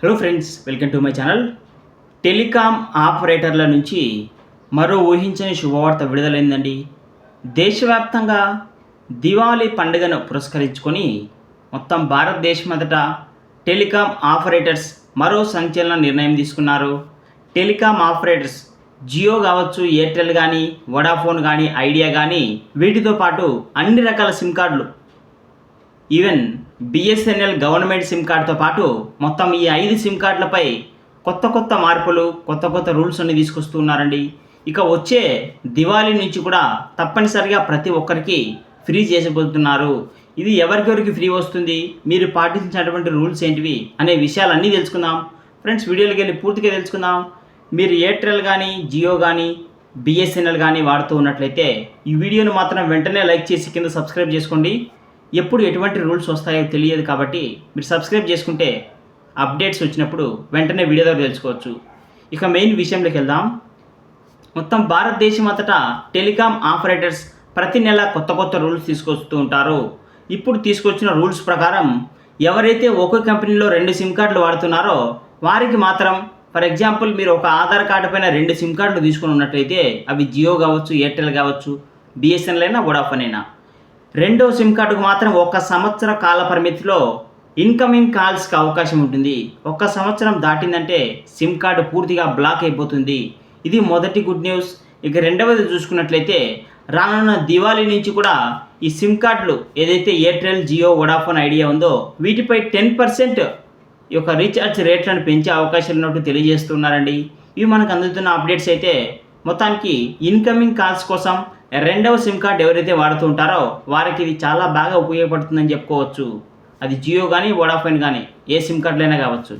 Hello friends welcome to my channel telecom ఆపరేటర్ల నుంచి మరో ఊహించని శుభవార్త విడుదలైందండి. దేశవ్యాప్తంగా దివాళీ పండుగను పురస్కరించుకొని మొత్తం భారతదేశమంతటా టెలికాం ఆపరేటర్స్ మరో సంచలన నిర్ణయం తీసుకున్నారు. టెలికాం ఆపరేటర్స్ జియో కావచ్చు ఎయిర్టెల్ కానీ వడాఫోన్ కానీ ఐడియా కానీ వీటితో పాటు అన్ని రకాల SIM cards even BSNL government SIM కార్డుతో పాటు మొత్తం ఈ ఐదు సిమ్ కార్డులపై కొత్త కొత్త మార్పులు కొత్త కొత్త రూల్స్ అన్ని తీసుకొస్తున్నారండి ఇక వచ్చే దివాళీ నుంచి కూడా తప్పనిసరిగా ప్రతి ఒక్కరికి ఫ్రీ చేసిపోతున్నారు ఇది ఎవరికెవరికి ఫ్రీ వస్తుంది? మీరు పాటించినటువంటి రూల్స్ ఏంటివి? అనే విషయాలన్నీ తెలుసుకుందాం. ఫ్రెండ్స్ వీడియోలోకి వెళ్ళి పూర్తిగా తెలుసుకుందాం. మీరు ఎయిర్టెల్ కానీ జియో కానీ బిఎస్ఎన్ఎల్ కానీ వాడుతూ ఉన్నట్లయితే ఈ వీడియోను మాత్రం వెంటనే లైక్ చేసి కింద సబ్స్క్రైబ్ చేసుకోండి. ఎప్పుడు ఎటువంటి రూల్స్ వస్తాయో తెలియదు కాబట్టి మీరు సబ్స్క్రైబ్ చేసుకుంటే అప్డేట్స్ వచ్చినప్పుడు వెంటనే వీడియో ద్వారా తెలుసుకోవచ్చు. ఇక మెయిన్ విషయంలోకి వెళ్దాం. మొత్తం భారతదేశం అంతటా టెలికాం ఆపరేటర్స్ ప్రతి నెల కొత్త కొత్త రూల్స్ తీసుకొస్తూ ఉంటారు. ఇప్పుడు తీసుకొచ్చిన రూల్స్ ప్రకారం ఎవరైతే ఒకే కంపెనీలో రెండు సిమ్ కార్డులు వాడుతున్నారో వారికి మాత్రం ఫర్ ఎగ్జాంపుల్ మీరు ఒక ఆధార్ కార్డు పైన రెండు సిమ్ కార్డులు తీసుకుని ఉన్నట్లయితే అవి జియో కావచ్చు ఎయిర్టెల్ కావచ్చు బిఎస్ఎన్ఎల్ అయినా వోడాఫోన్ అయినా. రెండో సిమ్ కార్డుకు మాత్రం ఒక సంవత్సర కాల పరిమితిలో ఇన్కమింగ్ కాల్స్కి అవకాశం ఉంటుంది. ఒక్క సంవత్సరం దాటిందంటే సిమ్ కార్డు పూర్తిగా బ్లాక్ అయిపోతుంది. ఇది మొదటి గుడ్ న్యూస్. ఇక రెండవది చూసుకున్నట్లయితే రానున్న దివాళీ నుంచి కూడా ఈ సిమ్ కార్డులు ఏదైతే ఎయిర్టెల్ జియో వొడాఫోన్ ఐడియా ఉందో వీటిపై టెన్ పర్సెంట్ ఈ యొక్క రీఛార్జ్ రేట్లను పెంచే అవకాశాలు ఉన్నట్టు తెలియజేస్తున్నారండి. ఇవి మనకు అందుతున్న అప్డేట్స్ అయితే మొత్తానికి ఇన్కమింగ్ కాల్స్ కోసం రెండవ సిమ్ కార్డ్ ఎవరైతే వాడుతూ ఉంటారో వారికి ఇది చాలా బాగా ఉపయోగపడుతుందని చెప్పుకోవచ్చు. అది జియో కానీ వోడాఫోన్ కానీ ఏ సిమ్ కార్డులైనా కావచ్చు.